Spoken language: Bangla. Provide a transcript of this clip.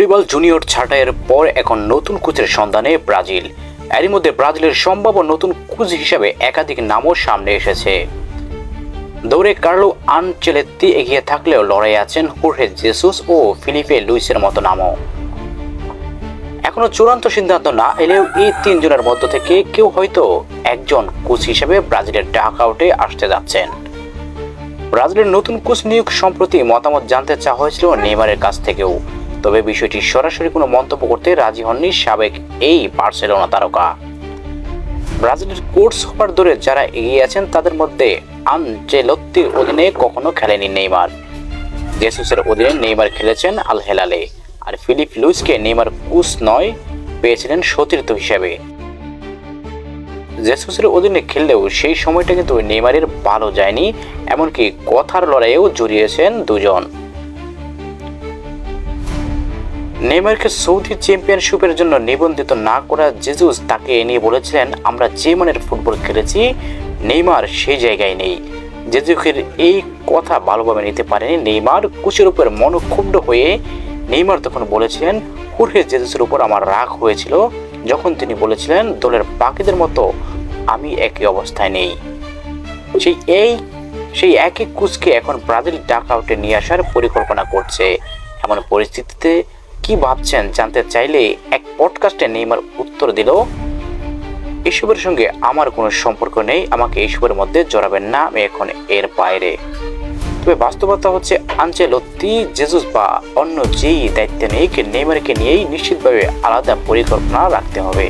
দরিবাল জুনিয়র ছাঁটাইয়ের পর এখন নতুন কোচের সন্ধানে ব্রাজিল। এরই মধ্যে ব্রাজিলের সম্ভাব্য নতুন কোচ হিসাবে একাধিক নামও সামনে এসেছে। দৌড়ে কার্লো আনচেলেত্তি এগিয়ে থাকলেও লড়াই আছেন হোর্হে জেসুস ও ফিলিপে লুইসের মতো নামও। এখনও চূড়ান্ত সিদ্ধান্ত না এলেও এই তিনজনের মধ্য থেকে কেউ হয়তো একজন কোচ হিসেবে ব্রাজিলের ডাক আউটে আসতে যাচ্ছেন। ব্রাজিলের নতুন কোচ নিয়োগ সম্প্রতি মতামত জানতে চাওয়া হয়েছিল নেইমারের কাছ থেকেও। তবে বিষয়টি সরাসরি কোনো মন্তব্য করতে রাজি হননি সাবেক এই বার্সেলোনা তারকা। ব্রাজিলের কোর্স হওয়ার দূরে যারা এগিয়ে আছেন, তাদের মধ্যে আনচেলত্তির অধীনে কখনো খেলেনি নেইমার। জেসুসের অধীনে নেইমার খেলেছেন আল হেলালে আর ফিলিপ লুইসকে নেইমার কুস নয়, পেয়েছিলেন সতীর্থ হিসেবে। জেসুসের অধীনে খেললেও সেই সময়টা কিন্তু নেইমারের ভালো যায়নি, এমনকি কথার লড়াইয়েও জড়িয়েছেন দুজন। নেইমারকে সৌদি চ্যাম্পিয়নশিপের জন্য নিবন্ধিত না করা জেজুস তাকে নিয়ে বলেছিলেন, আমরা যে মানের ফুটবল খেলেছি, নেইমার সেই জায়গায় নেই। জেজুকের এই কথা ভালোভাবে নিতে পারেনি নেইমার। কুচের উপর মনক্ষুণ্ণ হয়ে নেইমার তখন বলেছিলেন, হুরহে জেজুসের উপর আমার রাগ হয়েছিল। যখন তিনি বলেছিলেন, দলের বাকিদের মতো আমি একই অবস্থায় নেই। সেই এই, সেই একই কুচকে এখন ব্রাজিল ডাক আউটে নিয়ে আসার পরিকল্পনা করছে। এমন পরিস্থিতিতে কি ভাবছেন জানতে চাইলে এক পডকাস্টে নেইমার উত্তর দিল, এসবের সঙ্গে আমার কোনো সম্পর্ক নেই, আমাকে এসবের মধ্যে জড়াবেন না, আমি এখন এর বাইরে। তবে বাস্তবতা হচ্ছে আঞ্চেলত্তি জেজুস বা অন্য যেই দায়িত্ব নেই নেইমারকে নিয়েই নিশ্চিতভাবে আলাদা পরিকল্পনা রাখতে হবে।